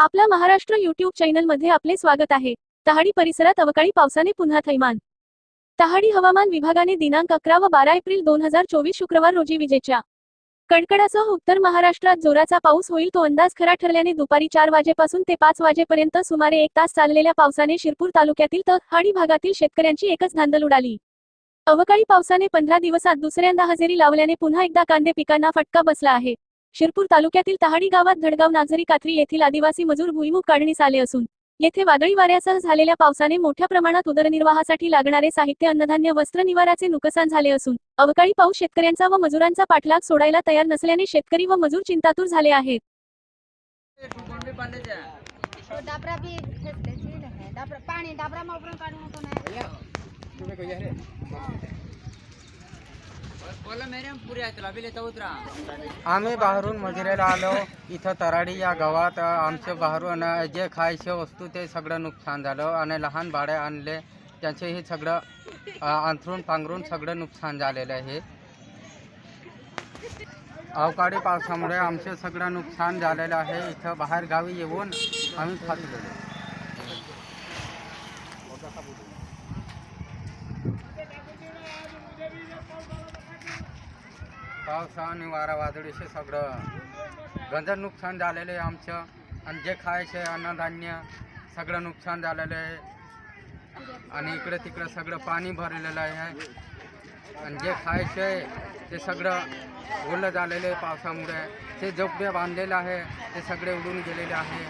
आपला महाराष्ट्र युट्यूब चॅनलमध्ये आपले स्वागत आहे. तहाडी परिसरात अवकाळी पावसाने पुन्हा थैमान. तहाडी हवामान विभागाने दिनांक अकरा व बारा एप्रिल दोन हजार चोवीस शुक्रवार रोजी विजेच्या. कडकडासह उत्तर महाराष्ट्रात जोराचा पाऊस होईल तो अंदाज खरा ठरल्याने दुपारी चार वाजेपासून ते पाच वाजेपर्यंत सुमारे एक तास चाललेल्या पावसाने शिरपूर तालुक्यातील तहाडी भागातील शेतकऱ्यांची एकच धांदल उडाली. अवकाळी पावसाने पंधरा दिवसात दुसऱ्यांदा हजेरी लावल्याने पुन्हा एकदा कांदे पिकांना फटका बसला आहे. शिरपूर तालुक्यातील तहाडी गावात धडगाव नाझरी कात्री येथील आदिवासी मजूर भुईमुग काढणीस आले असून येथे वादळी वाऱ्यासह झालेल्या पावसाने मोठ्या प्रमाणात उदरनिर्वाहासाठी लागणारे साहित्य अन्नधान्य वस्त्र निवाराचे नुकसान झाले असून अवकाळी पाऊस शेतकऱ्यांचा व मजुरांचा पाठलाग सोडायला तयार नसल्याने शेतकरी व मजूर चिंतातूर झाले आहेत. तो आम्ही बाहेरून मजुरीला आलो. इथं तराडी या गावात आमचे बाहेरून जे खायचे वस्तू ते सगळं नुकसान झालं आणि लहान बाळे आणले. त्यांचे हे सगळं अंथरून पांघरून सगळं नुकसान झालेलं आहे. अवकाळी पावसामुळे आमचे सगळं नुकसान झालेलं आहे. इथं बाहेर गावी येऊन आम्ही फसलेलो पावसा आणि वारा वादळीचे सगळं. गंजर नुकसान झालेलं आहे आमचं. आणि जे खायचे अन्नधान्य सगळं नुकसान झालेलं आहे. आणि इकडे तिकडे सगळं पाणी भरलेलं आहे. आणि जे खायचे ते सगळं ओलं झालेलं आहे पावसामुळे. ते झोपडे बांधलेलं आहे ते सगळे उडून गेलेले आहे.